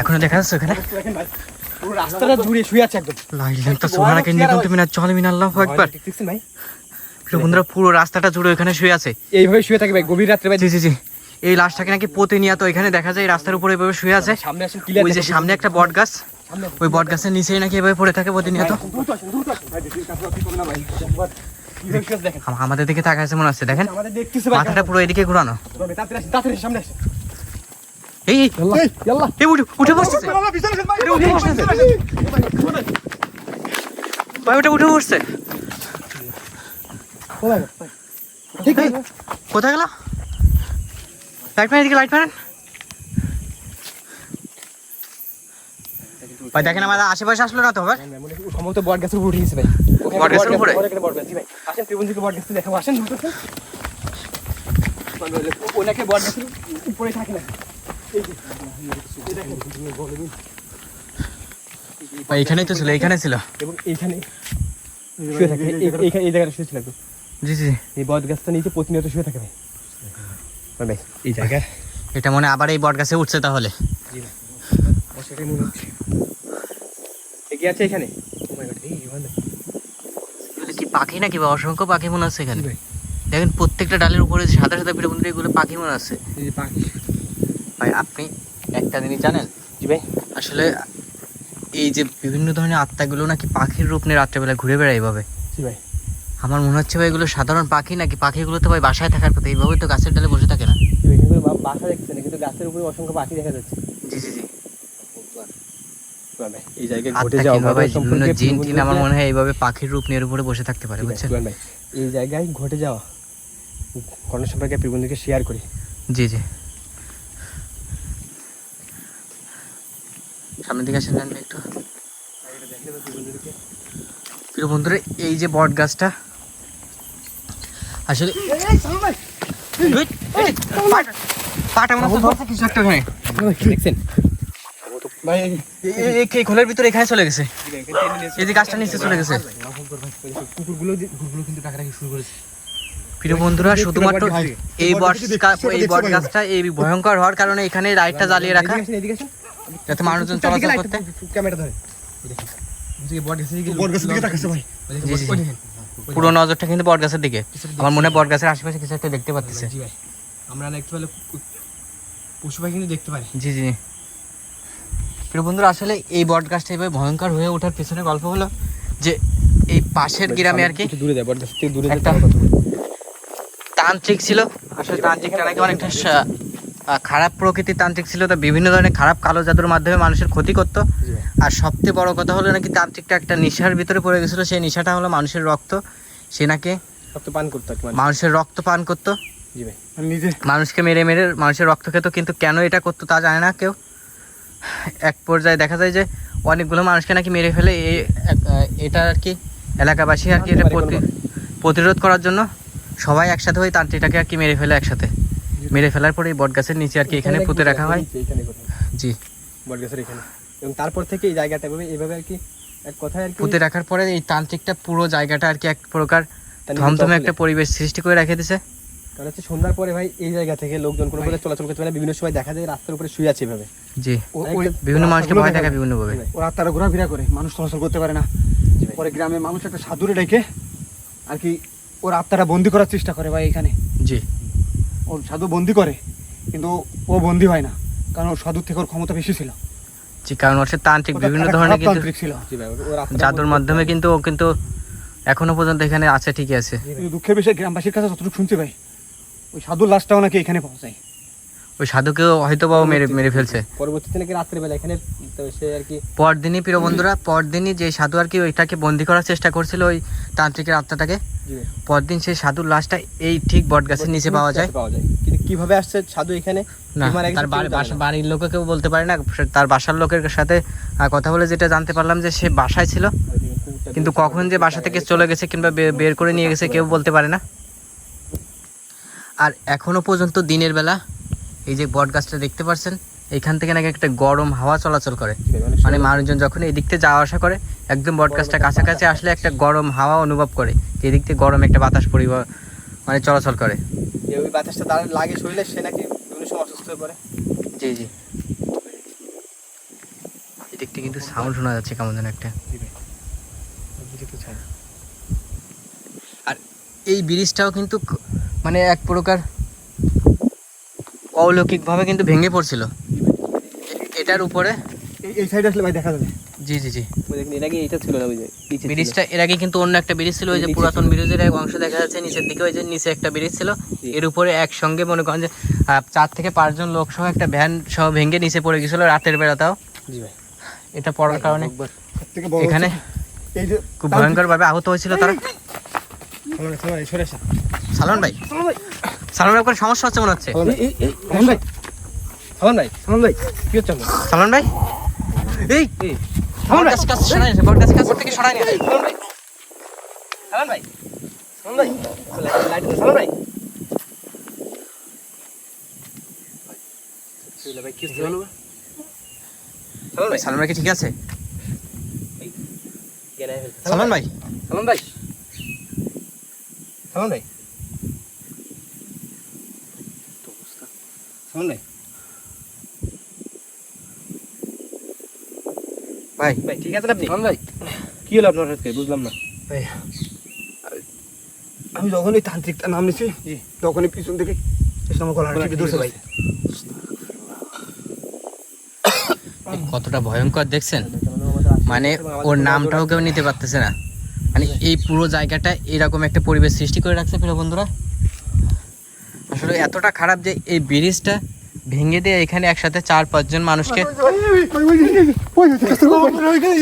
এখনও দেখা যাচ্ছে ওখানে? রাস্তাটা জুড়ে শুয়ে আছে একদম। লাইলাম তো সুবহানাকে নিয়ে চলে আল্লাহু দেখছেন ভাই বন্ধুরা পুরো রাস্তাটা জুড়ে ওখানে শুয়ে আছে। এইভাবে শুয়ে থাকে ভাই গভীর রাত্রে ভাই। জি জি জি। এই লাশটাকে নাকি প্রতিনিয়ত এখানে দেখা যায়? রাস্তার উপরে এভাবে শুয়ে আছে। ওই যে সামনে একটা বট গাছ। ওই বট গাছের নিচেই নাকি এভাবে পড়ে থাকে প্রতিনিয়ত। একবার আমাদের দিকে তাকাইছে মনে হচ্ছে দেখেন। মাথাটা পুরো এদিকে ঘুরানো। সামনে এই এই, উঠে উঠে বসছে ভাই উঠে বসতেছে। ভাই ওটা উঠে বসছে। কোথায় গেল? লাইট মারেন এদিকে লাইট মারেন। ভাই দেখেন আমাদের আশেপাশে আসলো না তো ভাই সম্ভবত বট গাছের উপরে উঠে গেছে ভাই। বট গাছের গাছ- উপরে? বট আসেন ত্রিভুবনজিকে বট গাছটা দেখাবো। আসেন ওনাকে বট গাছের উপরে থাকে না। এই যে, এই দেখেন, ভাই এখানেই তো ছিল এখানে ছিল। এবং এইখানে শুয়ে থাকে এই- এই- এইখানে এই জায়গাটা শুয়ে ছিল একদম। জি জি। এই বট গাছটা নিচে প্রতিনিয়ত শুয়ে থাকে ভাই। ভাই, ভাই এই জায়গায় এটা মনে আবার এই বট গাছে উঠছে তাহলে। আছে এখানে? Oh কি পাখি নাকি বা অসংখ্য পাখি মনে আছে এখানে। দেখেন প্রত্যেকটা ডালের উপরে সাদা সাদা পিঠে বন্ধু এগুলো পাখি মনে আছে পাখি। ভাই আপনি একটা জিনিস জানেন? জি ভাই। আসলে এই যে বিভিন্ন ধরনের আত্মাগুলো নাকি পাখির রূপ নিয়ে রাত্রেবেলা ঘুরে বেড়ায় এইভাবে জি ভাই। আমার মনে হচ্ছে ভাই এগুলো সাধারণ পাখি নাকি পাখিগুলো তো ভাই বাসায় থাকার কথা এইভাবে তো গাছের ডালে বসে থাকে না? কিন্তু বাসা দেখছেন কিন্তু গাছের উপরে অসংখ্য পাখি দেখা যাচ্ছে। জি জি জি। এই জায়গায় ঘটে যাওয়া ভাই ঘটনা বিভিন্ন সম্পর্কে জিন টিন আমার মনে হয় এইভাবে পাখির রূপ নিয়ে উপরে বসে থাকতে পারে বুঝছেন? ভাই, এই জায়গায় ঘটে যাওয়া ঘটনা সম্পর্কে প্রবন্ধুকে শেয়ার করি। জি জি। সামনের দিকে আসেন জানলে একটু। প্রিয় বন্ধুরা এই যে বট গাছটা আসলে খোলের ভিতরে এখানে চলে গেছে। এই যে গাছটা নিচে চলে গেছে। কুকুরগুলো যে- কুকুরগুলো কিন্তু শুরু করেছে। প্রিয় বন্ধুরা শুধুমাত্র এই বট এই বট গাছটা এই ভয়ঙ্কর হওয়ার কারণে এখানে লাইটটা জ্বালিয়ে রাখা। যাতে মানুষজন চলাচল করতে ক্যামেরা ধরে। পুরো নজরটা কিন্তু বট গাছের দিকে। আমার মনে হয় বট গাছের আশেপাশে কিছু একটা দেখতে পাচ্ছি। আমরা পশু পাখি কিন্তু দেখতে পারি। জি জি। প্রিয় বন্ধুরা আসলে এই বট গাছটা এভাবে ভয়ঙ্কর হয়ে ওঠার পেছনে গল্প হলো যে এই পাশের গ্রামে আর কি দূরে যায় বট গাছ থেকে দূরে একটা-। তান্ত্রিক ছিল। আসলে তান্ত্রিকটা নাকি অনেকটা খারাপ প্রকৃতির তান্ত্রিক ছিল তো বিভিন্ন ধরনের খারাপ কালো জাদুর মাধ্যমে মানুষের ক্ষতি করতো। আর সবচেয়ে বড় কথা হলো নাকি তান্ত্রিকটা একটা নেশার ভিতরে পড়ে গেছিল সেই নেশাটা হলো মানুষের রক্ত। সে নাকি সব তো পান করতে মানুষের রক্ত পান করতো। জি ভাই। আমি নিজে মানুষকে মেরে মেরে মানুষের রক্ত খেত কিন্তু কেন এটা করতো তা জানে না কেউ। এক পর্যায়ে দেখা যায় যে অনেকগুলো মানুষকে নাকি মেরে ফেলে এই এক- এটা আর কি এলাকাবাসী আর কি এটা প্রতি- প্রতিরোধ করার জন্য সবাই একসাথে ওই তান্ত্রিকটাকে আর কি মেরে ফেলে একসাথে। মেরে ফেলার পরে এই বট গাছের নিচে আর কি এখানে পুঁতে রাখা হয়? জি। বট গাছের এখানে। এবং তারপর থেকে এই জায়গাটা এভাবে এভাবে আর কি এক কথায় আর কি পুঁতে রাখার পরে এই তান্ত্রিকটা পুরো জায়গাটা আর কি এক প্রকার দখলে। একটা পরিবেশ সৃষ্টি করে রেখে দিছে। কারণ হচ্ছে সন্ধ্যার পরে ভাই এই জায়গা থেকে লোকজন কোনো কোথাও চলাচল করতে পারে বিভিন্ন সময় দেখা যায় রাস্তার উপরে শুয়ে আছে এভাবে। জি। বিভিন্ন মানুষকে ভয় দেখা বিভিন্ন ভাবে। ওরা তারা ঘোরাফেরা করে। মানুষ চলাচল করতে পারে না। পরে গ্রামে মানুষ একটা সাধুরে ডেকে আর কি ওর আত্মারা বন্দি করার চেষ্টা করে ভাই এখানে। জি ও সাধু বন্দি করে কিন্তু ও বন্দি হয় না কারণ ওর সাধুর থেকে ওর ক্ষমতা বেশি ছিল। জি কারণ হচ্ছে তান্ত্রিক বিভিন্ন ধরনের কিন্তু তান্ত্রিক ছিল। ওর জাদুর মাধ্যমে কিন্তু ও কিন্তু এখনও পর্যন্ত এখানে আছে ঠিকই আছে। দুঃখের বিষয়ে গ্রামবাসীর কাছে যতটুকু শুনছি ভাই ওই সাধুর লাশটাও নাকি এখানে পাওয়া যায়। ওই সাধুকেও হয়তো বা মেরে মেরে ফেলছে। পরবর্তীতে নাকি রাত্রেবেলা এখানে তো সে আর কি পরদিনই প্রিয় বন্ধুরা পরদিনই যে সাধু আর কি ওইটাকে বন্দি করার চেষ্টা করছিল ওই তান্ত্রিকের আত্মাটাকে পরদিন সেই সাধুর লাশটা এই ঠিক বট গাছের নিচে পাওয়া যায়। পাওয়া যায়। কিন্তু কীভাবে আসছে সাধু এখানে? না তার। বাড়ির লোকে কেউ বলতে পারে না তার বাসার লোকের সাথে কথা বলে যেটা জানতে পারলাম যে সে বাসায় ছিল। কিন্তু কখন যে বাসা থেকে চলে গেছে কিংবা বের করে নিয়ে গেছে কেউ বলতে পারে না। আর এখনও পর্যন্ত দিনের বেলা এই যে বট গাছটা দেখতে পাচ্ছেন এখান থেকে নাকি একটা গরম হাওয়া চলাচল করে। মানে মানুষজন যখন এই দিক থেকে যাওয়া আসা করে একদম বট গাছটা কাছাকাছি আসলে একটা গরম হাওয়া অনুভব করে এদিক থেকে গরম একটা বাতাস পরিবার মানে চলাচল করে। ওই বাতাসটা তার লাগে শরীরে সে নাকি বিভিন্ন সময় অসুস্থ হয়ে পড়ে। জি জি। এদিক থেকে কিন্তু সাউন্ড শোনা যাচ্ছে কেমন যেন একটা। চাই এই ব্রিজটাও কিন্তু মানে এক প্রকার অলৌকিকভাবে কিন্তু ভেঙে পড়ছিল এটার উপরে এই- সাইডে আসলে ভাই দেখা যাবে জি জি জি এর আগে এটা ছিল না বুঝে নিচে ছিল। ব্রিজটা এর আগে কিন্তু অন্য একটা ব্রিজ ছিল ওই যে পুরাতন ব্রিজের এক অংশ দেখা যাচ্ছে নিচের দিকে ওই যে নিচে একটা ব্রিজ ছিল এর উপরে একসঙ্গে মনে করেন যে চার থেকে পাঁচজন লোক সহ একটা ভ্যান সহ ভেঙে নিচে পড়ে গেছিল রাতের বেলাটাও জি ভাই এটা পড়ার কারণে এখানে হচ্ছে এই যে খুব ভয়ঙ্কর ভাবে আহত হয়েছিল তারা সালমান ভাই সালমান ভাই কোনো সমস্যা হচ্ছে মনে হচ্ছে? সামন ভাই সামন ভাই। সামন ভাই কি হচ্ছে সালমান ভাই? এই সালমান কাছে সরাই নিয়ে বড় কাছে কাছে থেকে সরাই নিয়ে আসো। ভাই সামন ভাই ভাই লাইট ভাই। ভাই কি ভাই। ভাই। সালমান ভাই কি ঠিক আছে? সালমান ভাই। সালমান ভাই। সালমান ভাই। সালমান ভাই ভাই। ভাই ঠিক আছেন আপনি? সালমান ভাই। কি হলো আপনার সাথে বুঝলাম না। ভাই আমি তান্ত্রিকটা নাম নিছি। তখনই পিছন থেকে আমার ধরছে ভাই কতটা ভয়ঙ্কর দেখছেন? মানে ওর নামটাও কেউ নিতে পারতেছে না। মানে এই পুরো জায়গাটা এরকম একটা পরিবেশ সৃষ্টি করে রাখছে প্রিয় বন্ধুরা। আসলে এতটা খারাপ যে এই ব্রিজটা ভেঙে দিয়ে এখানে একসাথে চার পাঁচজন মানুষকে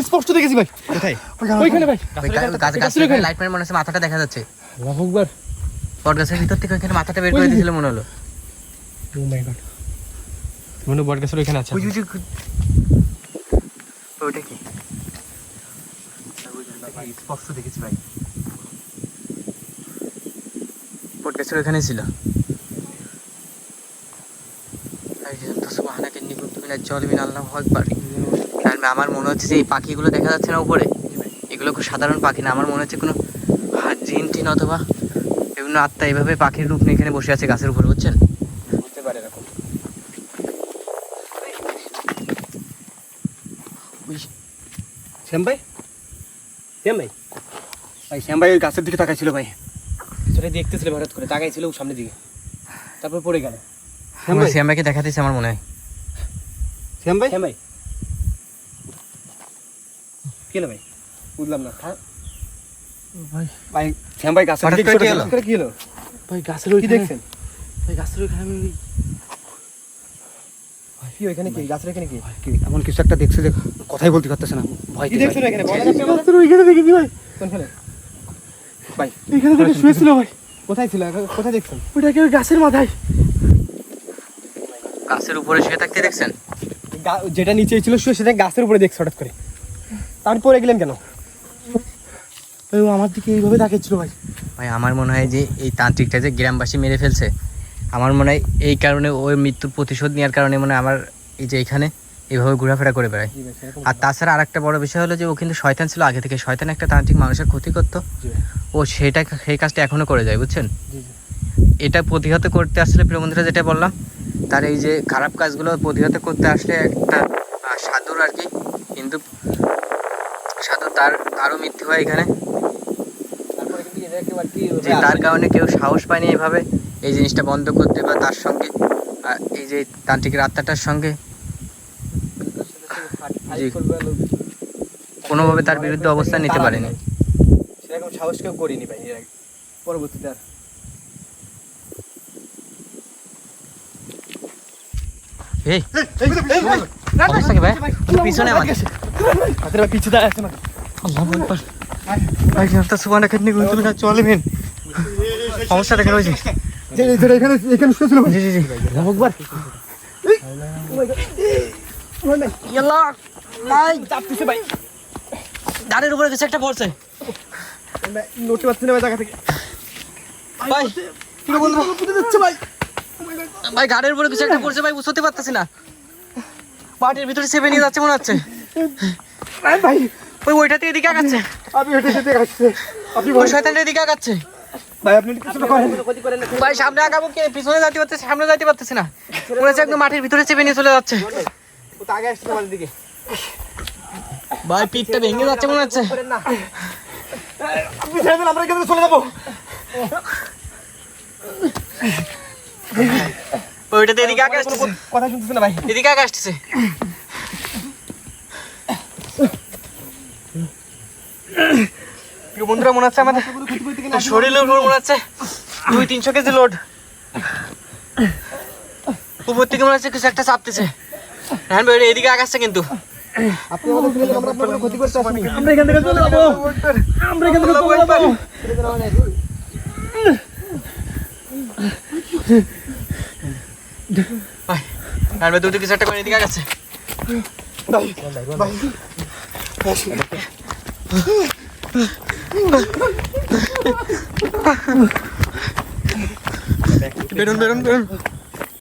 স্পষ্ট দেখেছি ভাই কোথায় ওইখানে ভাই। ওই গা- গাছ গাছ লাইট মেরে মনে হচ্ছে মাথাটা দেখা যাচ্ছে। বট গাছের ভিতর থেকে ওইখানে মাথাটা বের করে দিয়েছিল মনে হলো। ও মাই গড মনে বট গাছের ওইখানে আছে। ওই যে- ওই- ওইটা কি? স্পষ্ট দেখেছি ভাই। বট গাছের ওইখানে ছিল এই যে তো সুবহানাকে নিকুত মিনা জলমিন আল্লাহু আকবার। কারণ আমার মনে হচ্ছে যে এই পাখিগুলো দেখা যাচ্ছে না উপরে। এগুলো খুব সাধারণ পাখি না। আমার মনে হচ্ছে কোনো জিন টিন অথবা বিভিন্ন আত্মা এইভাবে পাখির রূপ নিয়ে এখানে বসে আছে গাছের উপরে বুঝছেন? হতে পারে এরকম। শ্যাম ভাই? শ্যাম ভাই? ভাই শ্যাম ভাই ওই গাছের দিকে তাকাইছিল ভাই। সেটা দেখতেছিল হঠাৎ করে তাকাই ছিল সামনের দিকে। তারপর পড়ে গেল। আমার দেখাতেছে আমার মনে হয়। শ্যাম ভাই? শ্যাম ভাই। কি ভাই? বুঝলাম না ভাই। শ্যাম ভাই গাছের কি হলো? কি হলো? ভাই গাছের কি দেখছেন? ভাই গাছের ওইখানে আমি কি ওইখানে কি? গাছের এখানে কি? কি এমন কিছু একটা দেখছে যে কথাই বলতে পারতেছে না। ভয় কি এখানে? গাছের ওইখানে দেখেছি ভাই? কোনখানে? ভাই এখানে দেখে শুয়েছিল ভাই। কোথায় ছিল? কোথায় দেখছেন? ওইটাকে ওই গাছের মাথায়? গাছের উপরে শুয়ে থাকতে দেখছেন? যেটা নিচে ছিল শুয়ে সেটা গাছের উপরে দেখছে হঠাৎ করে। তারপরে গেলেন কেন? ও আমার দিকে এইভাবে তাকিয়েছিল ভাই। ভাই আমার মনে হয় যে এই তান্ত্রিকটা যে গ্রামবাসী মেরে ফেলছে আমার মনে হয় এই কারণে ওই মৃত্যুর প্রতিশোধ নেওয়ার কারণে মনে হয় আমার এই যে এখানে এইভাবে ঘোরাফেরা করে বেড়ায়। আর তাছাড়া আরেকটা বড় বিষয় হলো যে ও কিন্তু শয়তান ছিল আগে থেকে শয়তান একটা তান্ত্রিক মানুষের ক্ষতি করতো ও সেটা সেই কাজটা এখনও করে যায় বুঝছেন? এটা প্রতিহত করতে আসলে প্রিয় বন্ধুরা যেটা বললাম তার এই যে খারাপ কাজগুলো প্রতিহত করতে আসলে একটা সাধুর আর কি কিন্তু সাধু তার তারও মৃত্যু হয় এখানে। যে তার কারণে কেউ সাহস পায়নি এভাবে এই জিনিসটা বন্ধ করতে বা তার সঙ্গে এই যে তান্ত্রিকের আত্মাটার সঙ্গে। কোনোভাবে তার বিরুদ্ধে অবস্থান নিতে পারেনি। সেরকম সাহস কেউ করিনি ভাই পরবর্তীতে আর। এই অবস্থা কি ভাই পিছনে আমাদের হাতের ভাই পিছু দাঁড়ায় আছে না আল্লাহু আকবার। ভাই জানতা সুবহানাকা ইন্নী কুনতু মিনাজ জালিমিন অবস্থা দেখেন ওই যে। এখানে এখানে শুয়েছিল ভাই জি জি জি। একবার ইয়াল্লাহ ভাই। চাপতেছে ভাই। দাঁড়ের উপরে কিছু একটা পড়ছে। নড়তে পারছে না ভাই জায়গা থেকে। ভাই বন্ধু যাচ্ছে ভাই। ভাই গাড়ির উপরে কিছু একটা পড়ছে ভাই বুঝতে পারতেছি না। মাটির ভিতরে চেপে নিয়ে যাচ্ছে মনে হচ্ছে। ভাই ভাই। ওই ওইটাতে এদিকে আগাচ্ছে। আমি হেঁটে হেঁটে আসছে আপনি ওই শয়তানটা এদিকে আগাচ্ছে। ভাই আপনি কিছুটা করেন। ভাই সামনে আগাবো কি? পিছনে যাইতে পারতেছি সামনে যাইতে পারতেছি না। মনে হচ্ছে একদম মাটির ভিতরে চেপে নিয়ে চলে যাচ্ছে। ও তো আগে আসছে আমাদের দিকে। ভাই পিঠটা ভেঙে যাচ্ছে মনে হচ্ছে। আপনি ছেড়ে দেন আমরা এখান থেকে চলে যাব। ওইটাতে এদিকে আগে আসতেছে। কথা শুনতেছে না ভাই। এদিকে আগে আসতেছে। প্রিয় বন্ধুরা মনে হচ্ছে আমাদের শরীরের উপর মনে হচ্ছে দুই তিনশো কেজি লোড উপর থেকে মনে হচ্ছে কিছু একটা চাপতেছে। হ্যাঁ ভাই এদিকে আগাচ্ছে কিন্তু। আপনি আমরা এখান থেকে চলে যাব। আমরা এখান থেকে চলে যাব। ভাই দুটো কিছু একটা করে এদিকে আগাচ্ছে বেরোন বেরোন বেরোন।